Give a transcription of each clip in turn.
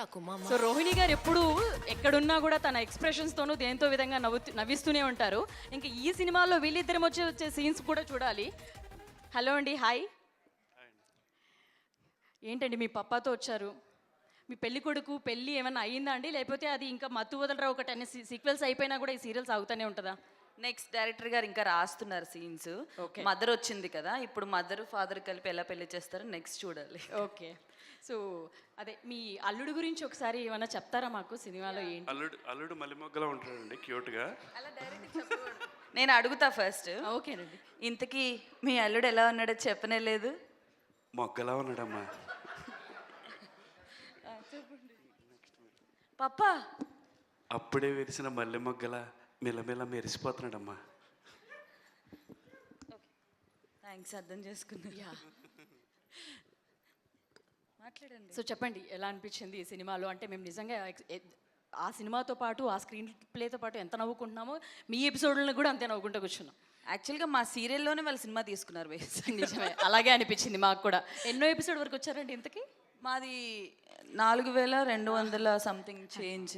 నాకు మా సో రోహిణి గారు ఎప్పుడు ఎక్కడున్నా కూడా తన ఎక్స్ప్రెషన్స్ తోనూ దేంతో విధంగా నవ్వు నవ్విస్తూనే ఉంటారు. ఇంకా ఈ సినిమాలో వీళ్ళిద్దరం వచ్చే వచ్చే సీన్స్ కూడా చూడాలి. హలో అండి హాయ్. ఏంటండి మీ పప్పాతో వచ్చారు? మీ పెళ్ళి కొడుకు పెళ్ళి ఏమైనా అయ్యిందా అండి? లేకపోతే అది ఇంకా మత్తు వదలరా ఒకటి అనే సీక్వెల్స్ అయిపోయినా కూడా ఈ సీరియల్స్ అవుతానే ఉంటుందా? నెక్స్ట్ డైరెక్టర్ గారు ఇంకా రాస్తున్నారు సీన్స్. మదర్ వచ్చింది కదా ఇప్పుడు మదర్ ఫాదర్ కలిపి ఎలా పెళ్ళి చేస్తారో నెక్స్ట్ చూడాలి. ఓకే సో అదే మీ అల్లుడు గురించి ఒకసారి ఏమైనా చెప్తారా మాకు సినిమాలో ఏంటి? అల్లుడు అల్లుడు మల్లెమొగ్గలా ఉంటాడండి క్యూట్గా. నేను అడుగుతా ఫస్ట్. ఓకేనండి ఇంతకీ మీ అల్లుడు ఎలా ఉన్నాడో చెప్పనే లేదు మొగ్గలా ఉన్నాడమ్మా. పప్పా. అప్పుడే విరిసిన మల్లె మొగ్గల మిలమిల మెరిసిపోతున్నాడమ్మా థ్యాంక్స్ అర్థం చేసుకున్నా మాట్లాడండి. సో చెప్పండి ఎలా అనిపించింది ఈ సినిమాలో? అంటే మేము నిజంగా ఆ సినిమాతో పాటు ఆ స్క్రీన్ ప్లేతో పాటు ఎంత నవ్వుకుంటున్నామో మీ ఎపిసోడ్లను కూడా అంతే నవ్వుకుంటూ కూర్చున్నాం. యాక్చువల్గా మా సీరియల్లోనే వాళ్ళు సినిమా తీసుకున్నారు నిజమే అలాగే అనిపించింది మాకు కూడా. ఎన్నో ఎపిసోడ్ వరకు వచ్చారండి ఇంతకీ? మాది నాలుగు వేల రెండు వందల సంథింగ్ చేంజ్.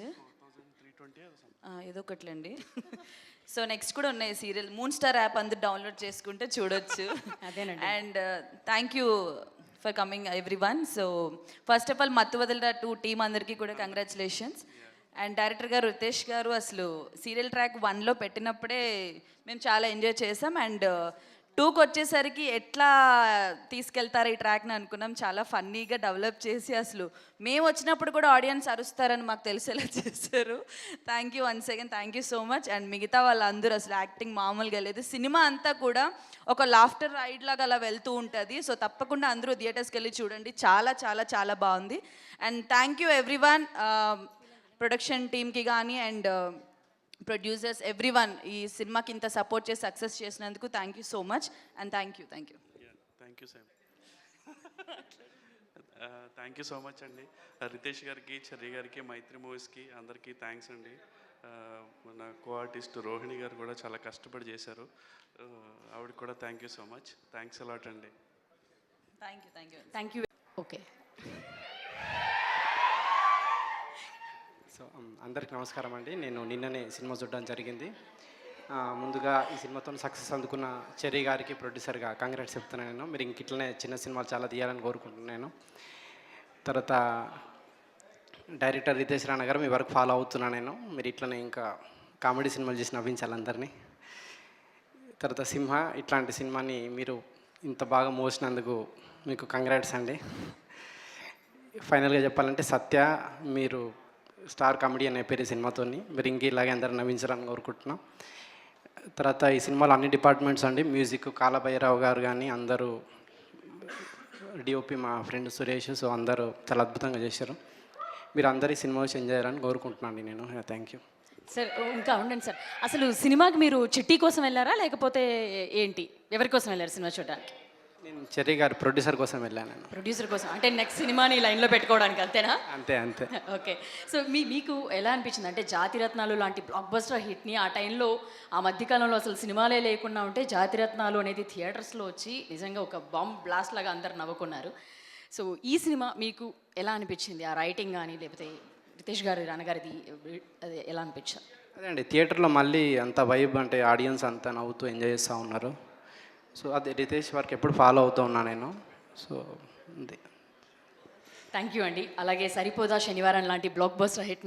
ఏదో ఒకట్లండి. సో నెక్స్ట్ కూడా ఉన్నాయి సీరియల్. మూన్ స్టార్ యాప్ అందరు డౌన్లోడ్ చేసుకుంటే చూడొచ్చు. అదేనండి. And thank you for coming everyone so first of all Mathu Vadalara two team అందరికీ కూడా కంగ్రాచులేషన్స్ అండ్ డైరెక్టర్ గారు రితేష్ గారు అసలు సీరియల్ ట్రాక్ వన్లో పెట్టినప్పుడే మేము చాలా ఎంజాయ్ చేసాం. అండ్ టూకి వచ్చేసరికి ఎట్లా తీసుకెళ్తారు ఈ ట్రాక్ని అనుకున్నాం. చాలా ఫన్నీగా డెవలప్ చేసి అసలు. మేము వచ్చినప్పుడు కూడా ఆడియన్స్ అరుస్తారని మాకు తెలిసేలా చేశారు. Thank you once again thank you so much and మిగతా వాళ్ళందరూ అసలు యాక్టింగ్ మామూలుగా లేదు. సినిమా అంతా కూడా ఒక లాఫ్టర్ రైడ్ లాగా అలా వెళ్తూ ఉంటుంది. సో తప్పకుండా అందరూ థియేటర్స్కి వెళ్ళి చూడండి. చాలా చాలా చాలా బాగుంది. And thank you everyone production టీమ్కి కానీ అండ్ ప్రొడ్యూసర్స్ ఎవ్రీ వన్ ఈ సినిమాకి ఇంత సపోర్ట్ చేసి సక్సెస్ చేసినందుకు thank you so much and thank you thank you thank you sir thank you so much అండి. Uh, రితేష్ గారికి చెర్రి గారికి మైత్రి మూవీస్కి అందరికీ థ్యాంక్స్ అండి. Uh, మన కో ఆర్టిస్ట్ రోహిణి గారు కూడా చాలా కష్టపడి చేశారు. Uh, ఆవిడకి కూడా thank you so much thanks a lot అండి. Thank you thank you thank you okay so అందరికి నమస్కారం అండి. నేను నిన్ననే సినిమా చూడడం జరిగింది. ముందుగా ఈ సినిమాతో సక్సెస్ అందుకున్న చెర్రీ గారికి ప్రొడ్యూసర్గా కంగ్రాట్స్ చెప్తున్నాను నేను. మీరు ఇంక ఇట్లనే చిన్న సినిమాలు చాలా తీయాలని కోరుకుంటున్నాను తర్వాత డైరెక్టర్ రితేష్ రాణా గారు మీ వరకు ఫాలో అవుతున్నాను నేను. మీరు ఇట్లనే ఇంకా కామెడీ సినిమాలు చేసి నవ్వించాలి అందరినీ. తర్వాత సింహ ఇట్లాంటి సినిమాని మీరు ఇంత బాగా మోసినందుకు మీకు కంగ్రాట్స్ అండి. ఫైనల్గా చెప్పాలంటే సత్య మీరు స్టార్ కామెడీ అనే పేరు సినిమాతో సినిమాతోని. మీరు ఇంక ఇలాగే అందరు నవ్వించాలని కోరుకుంటున్నాం. తర్వాత ఈ సినిమాలో అన్ని డిపార్ట్మెంట్స్ అండి. మ్యూజిక్ కాలభైరావు గారు కానీ అందరూ డిఓపి మా ఫ్రెండ్ సురేష్ సో అందరూ చాలా అద్భుతంగా చేశారు. మీరు అందరి ఈ సినిమా చేంజ్ ఎంజాయ్ చేయాలని కోరుకుంటున్నాను నేను. థ్యాంక్ యూ సార్ ఇంకా ఉండండి సార్. అసలు సినిమాకి మీరు చిట్టి కోసం వెళ్ళారా లేకపోతే ఏంటి? ఎవరి కోసం వెళ్ళారు సినిమా చూడడానికి? నేను చెర్రీ గారి ప్రొడ్యూసర్ కోసం వెళ్ళాను ప్రొడ్యూసర్ కోసం. అంటే నెక్స్ట్ సినిమాని లైన్లో పెట్టుకోవడానికి అంతేనా? అంతే అంతే. ఓకే. సో మీ మీకు ఎలా అనిపించింది? అంటే జాతిరత్నాలు లాంటి బ్లాక్ బస్టర్ హిట్ని ఆ టైంలో ఆ మధ్యకాలంలో అసలు సినిమాలే లేకుండా ఉంటే జాతిరత్నాలు అనేది థియేటర్స్లో వచ్చి నిజంగా ఒక బాంబ్ బ్లాస్ట్ లాగా అందరు నవ్వుకున్నారు. సో ఈ సినిమా మీకు ఎలా అనిపించింది? ఆ రైటింగ్ కానీ లేకపోతే రితేష్ గారి అది ఎలా అనిపించారు అదే అండి థియేటర్లో మళ్ళీ అంత వైబ్ అంటే ఆడియన్స్ అంతా నవ్వుతూ ఎంజాయ్ చేస్తూ ఉన్నారు. సో అది రితేష్ వర్క్ ఎప్పుడు ఫాలో అవుతూ ఉన్నా నేను. సో థ్యాంక్ యూ అండి. అలాగే సరిపోదా శనివారం లాంటి బ్లాక్ బస్టర్ హిట్